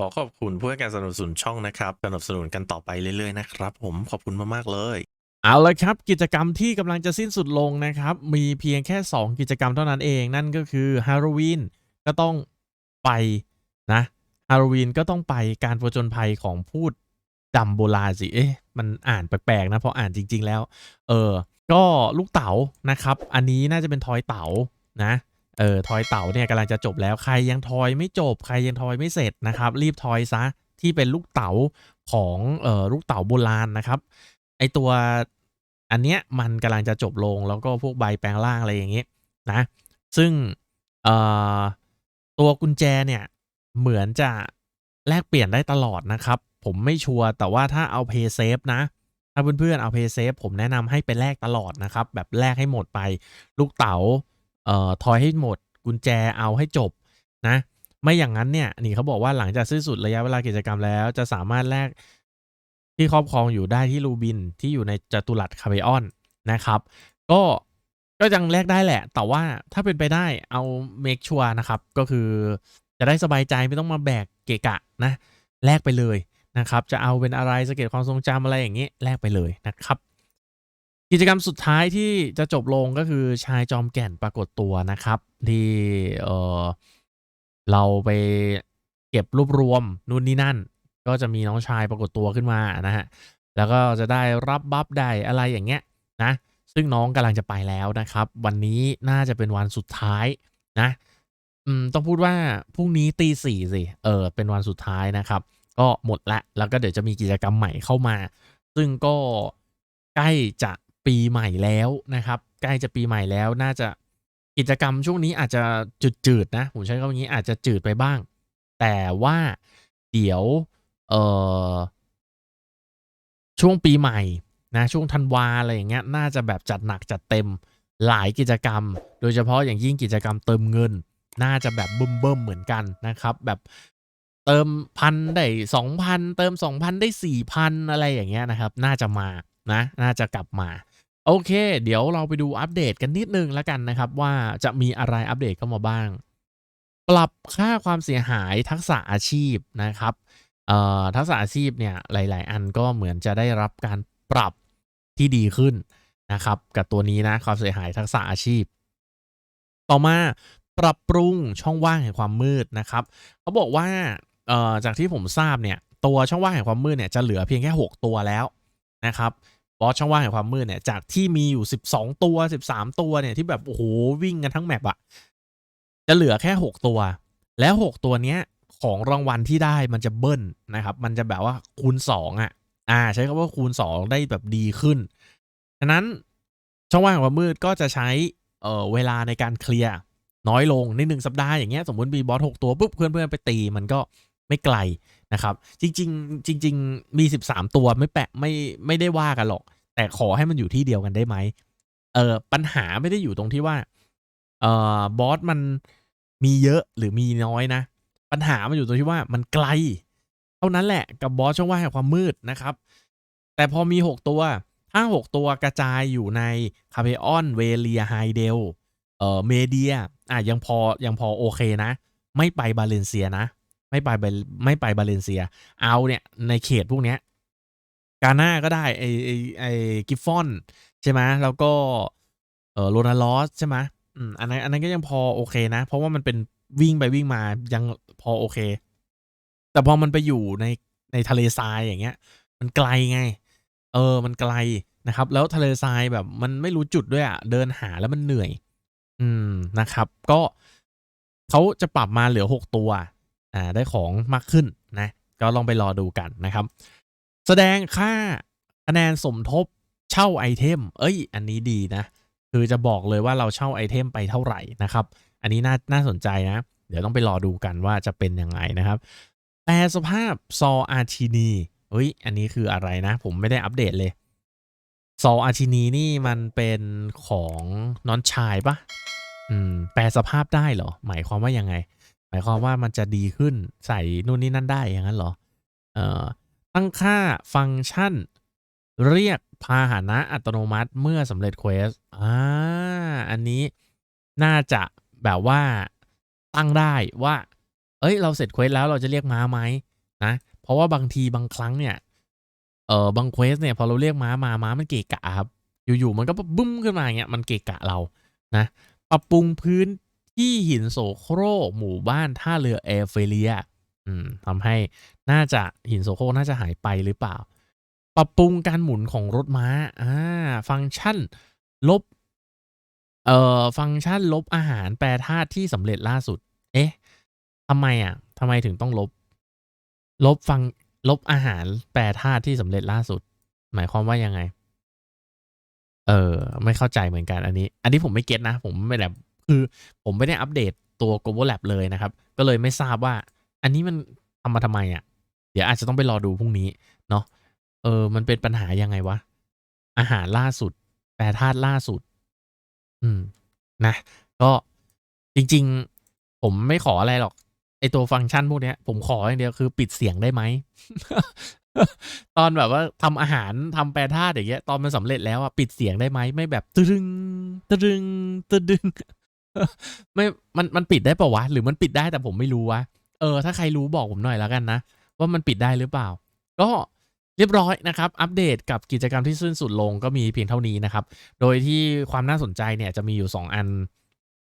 ขอขอบคุณผู้ให้การสนับสนุนช่องนะครับ สนับสนุนกันต่อไปเรื่อยๆนะครับ ผมขอบคุณมากๆเลยเอาละครับกิจกรรมที่กำลังจะสิ้นสุดลงนะครับ มีเพียงแค่ 2 กิจกรรมเท่านั้นเองนั่นก็คือฮาโลวีนก็ต้องไปนะฮาโลวีนก็ต้องไปการผจญภัยของพูดดำโบราณสิเอ๊ะมันอ่านแปลกๆนะเพราะอ่านจริง ๆ แล้ว เออ ก็ลูกเต๋านะครับ อันนี้น่าจะเป็นทอยเต๋านะ เออทอยเต๋าเนี่ยกำลังจะจบแล้วใครยังทอยไม่จบ ใครยังทอยไม่เสร็จนะครับ รีบทอยซะที่เป็นลูกเต๋าของเอ่อลูกเต๋าโบราณนะครับ ไอตัวอันเนี้ยมันกำลังจะจบลงแล้วก็พวกใบแปลงร่างอะไรอย่างงี้นะ ซึ่งเอ่อตัวกุญแจเนี่ยเหมือนจะแลกเปลี่ยนได้ตลอดนะครับ ผมไม่ชัวร์แต่ว่าถ้าเอา Pay Safe นะ ถ้าเพื่อนๆเอา Pay Safe ผมแนะนำให้ไปแลกตลอดนะครับ แบบแลกให้หมดไปลูกเต๋า เอ่อทอยให้หมด กุญแจเอาให้จบนะ ไม่อย่างนั้นเนี่ยนี่เขาบอกว่าหลังจากสิ้นสุดระยะเวลากิจกรรมแล้ว จะสามารถแลกที่ครอบครองอยู่ได้ที่รูบินที่อยู่ในจตุรัสคาเบออนนะครับ ก็ก็ยังแลกได้แหละ แต่ว่าถ้าเป็นไปได้เอาเมคชัวนะครับ ก็คือจะได้สบายใจไม่ต้องมาแบกเกะกะนะแลกไปเลยนะครับ จะเอาเป็นอะไรสเก็ตความทรงจำอะไรอย่างนี้แลกไปเลยนะครับ กิจกรรมสุดท้ายที่จะจบลงก็คือชายจอมแก่นปรากฏตัวนะครับ ที่เออเราไปเก็บรวบรวมนู่นนี่นั่น ก็จะมีน้องชายปรากฏตัวขึ้นมานะฮะแล้วก็จะได้รับบัฟได้อะไรอย่างเงี้ยนะซึ่งน้องกำลังจะไปแล้วนะครับ วันนี้น่าจะเป็นวันสุดท้ายนะอืมต้องพูดว่าพรุ่งนี้ตีสี่สิเออเป็นวันสุดท้ายนะครับ ก็หมดละแล้วก็เดี๋ยวจะมีกิจกรรมใหม่เข้ามา ซึ่งก็ใกล้จะ ปีใหม่แล้วนะครับใกล้จะปีใหม่แล้วน่าจะกิจกรรมช่วงนี้อาจจะจืดๆนะผมใช้คำนี้อาจจะจืดไปบ้าง แต่ว่าเดี๋ยวเออช่วงปีใหม่นะช่วงธันวาอะไรอย่างเงี้ยน่าจะแบบจัดหนักจัดเต็มหลายกิจกรรม โดยเฉพาะอย่างยิ่งกิจกรรมเติมเงิน น่าจะแบบบึ้มเบิ้มๆเหมือนกันนะครับ แบบเติมพันได้สองพันเติมสองพันได้สี่พันอะไรอย่างเงี้ยนะครับ น่าจะมานะ น่าจะกลับมา โอเค เดี๋ยวเราไปดูอัปเดตกันนิดนึงแล้วกันนะครับ ว่าจะมีอะไรอัปเดตเข้ามาบ้าง ปรับค่าความเสียหายทักษะอาชีพนะครับเอ่อทักษะอาชีพเนี่ยหลาย ๆ อันก็เหมือนจะได้รับการปรับที่ดีขึ้นนะครับ กับตัวนี้นะความเสียหายทักษะอาชีพ ต่อมาปรับปรุงช่องว่างแห่งความมืดนะครับเขาบอกว่าเอ่อจากที่ผมทราบเนี่ยตัวช่องว่างแห่งความมืดเนี่ยจะเหลือเพียงแค่ 6 ตัวแล้วนะครับ บอสช่องว่างแห่งความมืดเนี่ยจากที่มีอยู่ 12 ตัว 13 ตัวเนี่ยที่แบบโอ้โหวิ่งกันทั้งแมปอะจะเหลือแค่ 6 ตัว แล้ว 6 ตัวเนี้ยของรางวัลที่ได้มันจะเบิ้ลนะครับ มันจะแบบว่าคูณ 2อะ อ่า ใช้คำว่าคูณ 2 ได้แบบดีขึ้น ฉะนั้นช่องว่างแห่งความมืดก็จะใช้เอ่อเวลาในการเคลียร์น้อยลงในหนึ่งสัปดาห์อย่างเงี้ยสมมติมีบอส6ตัวปุ๊บเพื่อนๆไปตีมันก็ไม่ไกล นะครับ จริง ๆ จริง ๆ มี 13 ตัวไม่แปะไม่ไม่ได้ว่ากันหรอก แต่ขอให้มันอยู่ที่เดียวกันได้ไหมเออปัญหาไม่ได้อยู่ตรงที่ว่าเออบอสมันมีเยอะหรือมีน้อยนะ ปัญหามันอยู่ตรงที่ว่ามันไกล เท่านั้นแหละกับบอสช่องว่างแห่งความมืดนะครับ แต่พอมี 6 ตัวถ้า6ตัวกระจายอยู่ในคาเพออนเวเลียไฮเดลเอ่อเมเดียอะยังพอยังพอโอเคนะ ไม่ไปบาเลนเซียนะ ไม่ไปไม่ไปบาเลนเซีย เอาเนี่ยในเขตพวกเนี้ยกาน่าก็ได้ไอไอไอกิฟฟอนใช่ไหมแล้วก็เออโรนาลอสใช่ไหมอืมอันนั้นอันนั้นก็ยังพอโอเคนะ เพราะว่ามันเป็นวิ่งไปวิ่งมายังพอโอเค แต่พอมันไปอยู่ในในทะเลทรายอย่างเงี้ย มันไกลไง เออมันไกลนะครับ แล้วทะเลทรายแบบมันไม่รู้จุดด้วยอะ่ะ เดินหาแล้วมันเหนื่อย อืมนะครับ ก็เขาจะปรับมาเหลือ6ตัว ได้ของมากขึ้นนะก็ลองไปรอดูกันนะครับ แสดงค่าคะแนนสมทบเช่าไอเทม เอ้ย อันนี้ดีนะ คือจะบอกเลยว่าเราเช่าไอเทมไปเท่าไหร่นะครับ อันนี้น่าน่าสนใจนะ เดี๋ยวต้องไปรอดูกันว่าจะเป็นยังไงนะครับแปลสภาพซออาชินีเฮ้ย อันนี้คืออะไรนะ ผมไม่ได้อัปเดตเลยซออาชินีนี่มันเป็นของน้อนชายปะอืม แปลสภาพได้เหรอ หมายความว่ายังไง หมายความว่ามันจะดีขึ้นใส่นู่นนี่นั่นได้อย่างนั้นเหรอเอ่อตั้งค่าฟังก์ชัน เรียกพาหนะอัตโนมัติเมื่อสำเร็จเควสอ่าอันนี้น่าจะแบบว่าตั้งได้ว่า เอ้ย เราเสร็จเควสแล้วเราจะเรียกม้าไหมนะ เพราะว่าบางทีบางครั้งเนี่ย เออบางเควสเนี่ยพอเราเรียกม้ามาม้ามันเกะกะครับ อยู่ๆมันก็บึ้มขึ้นมาเงี้ยมันเกะกะเรา นะ ปรับปรุงพื้น ที่หินโสโครกหมู่บ้านท่าเรือแอร์เฟเลียทำให้น่าจะหินโสโครกน่าจะหายไปหรือเปล่า ปรับปรุงการหมุนของรถม้าอ่าฟังก์ชันลบเอ่อฟังก์ชันลบอาหารแปรธาตุที่สำเร็จล่าสุด เอ๊ะทำไมอะทำไมถึงต้องลบ ลบฟังลบอาหารแปรธาตุที่สำเร็จล่าสุด หมายความว่ายังไง เออ ไม่เข้าใจเหมือนกันอันนี้ อันนี้ผมไม่เก็ตนะ ผมไม่แบบ คือผมไม่ได้อัปเดตตัว global lab เลยนะครับ ก็เลยไม่ทราบว่า อันนี้มันทำมาทำไมอะ เดี๋ยวอาจจะต้องไปรอดูพรุ่งนี้เนาะเออ มันเป็นปัญหายังไงวะ อาหารล่าสุด แปรธาตุล่าสุด อืม นะ ก็จริง ๆ ผมไม่ขออะไรหรอก ไอตัวฟังก์ชันพวกเนี้ยผมขออย่างเดียวคือปิดเสียงได้ไหม ตอนแบบว่าทำอาหารทำแปรธาตุอย่างเงี้ย ตอนมันสำเร็จแล้วอะปิดเสียงได้ไหมไม่แบบ ตึงตึงตึง ไม่มันมันปิดได้ปะวะ หรือมันปิดได้แต่ผมไม่รู้วะเออ ถ้าใครรู้บอกผมหน่อยแล้วกันนะ ว่ามันปิดได้หรือเปล่า ก็เรียบร้อยนะครับ อัปเดตกับกิจกรรมที่สิ้นสุดลงก็มีเพียงเท่านี้นะครับ โดยที่ความน่าสนใจเนี่ยจะมีอยู่ 2 อัน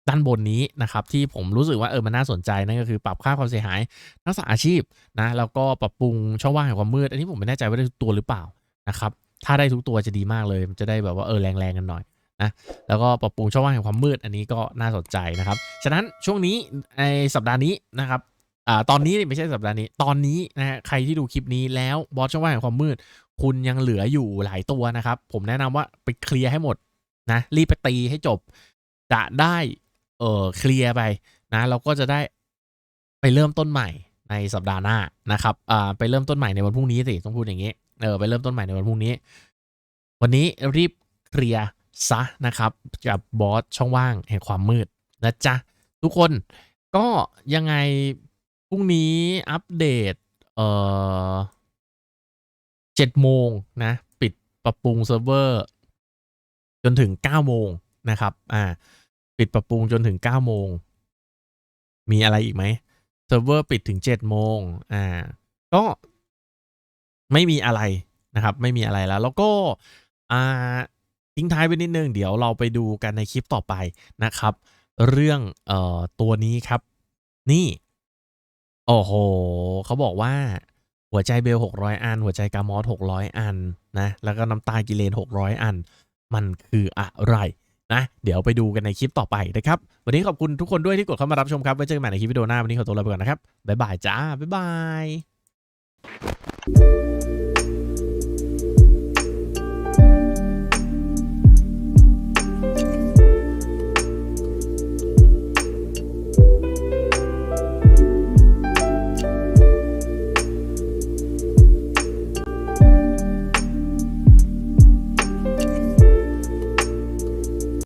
ด้านบนนี้นะครับ ที่ผมรู้สึกว่าเออมันน่าสนใจนั่นก็คือปรับค่าความเสียหายนักศึกษาอาชีพนะแล้วก็ปรับปรุงช่องว่างแห่งความมืด อันนี้ผมไม่แน่ใจว่าได้ทุกตัวหรือเปล่านะครับถ้าได้ทุกตัวจะดีมากเลยจะได้แบบว่าเออแรงๆกันหน่อย นะแล้วก็ปรับปรุงช่องว่างแห่งความมืดอันนี้ก็น่าสนใจนะครับ ฉะนั้นช่วงนี้ในสัปดาห์นี้นะครับอ่าตอนนี้ไม่ใช่สัปดาห์นี้ตอนนี้นะฮะใครที่ดูคลิปนี้แล้วบอสช่องว่างแห่งความมืด คุณยังเหลืออยู่หลายตัวนะครับ ผมแนะนำว่าไปเคลียร์ให้หมดนะรีบไปตีให้จบ จะได้เออเคลียร์ไปนะเราก็จะได้ไปเริ่มต้นใหม่ในสัปดาห์หน้านะครับอ่าไปเริ่มต้นใหม่ในวันพรุ่งนี้สิต้องพูดอย่างนี้เออไปเริ่มต้นใหม่ในวันพรุ่งนี้ วันนี้รีบเคลียร์ ซะนะครับ กับบอสช่องว่างแห่งความมืดนะจ๊ะ ทุกคนก็ยังไงพรุ่งนี้อัปเดตเอ่อเจ็ดโมงนะ ปิดปรับปรุงเซิร์ฟเวอร์ จนถึงเก้าโมงนะครับ อ่า ปิดปรับปรุงจนถึงเก้าโมง มีอะไรอีกไหมเซิร์ฟเวอร์ปิดถึงเจ็ดโมงอ่า ก็ไม่มีอะไรนะครับ ไม่มีอะไรแล้ว แล้วก็อ่า ทิ้งท้ายไปนิดนึงเดี๋ยวเราไปดูกันในคลิปต่อไปนะครับ เรื่องเอ่อตัวนี้ครับ นี่ โอ้โหเขาบอกว่าหัวใจเบล 600 อัน หัวใจกามอส600 อันนะแล้วก็น้ำตากิเลน 600 อัน มันคืออะไรนะเดี๋ยวไปดูกันในคลิปต่อไปนะครับ วันนี้ขอบคุณทุกคนด้วยที่กดเข้ามารับชมครับ ไว้เจอกันใหม่ในคลิปวิดีโอหน้า วันนี้ขอตัวลาไปก่อนนะครับ บ๊ายบายจ้า บ๊ายบาย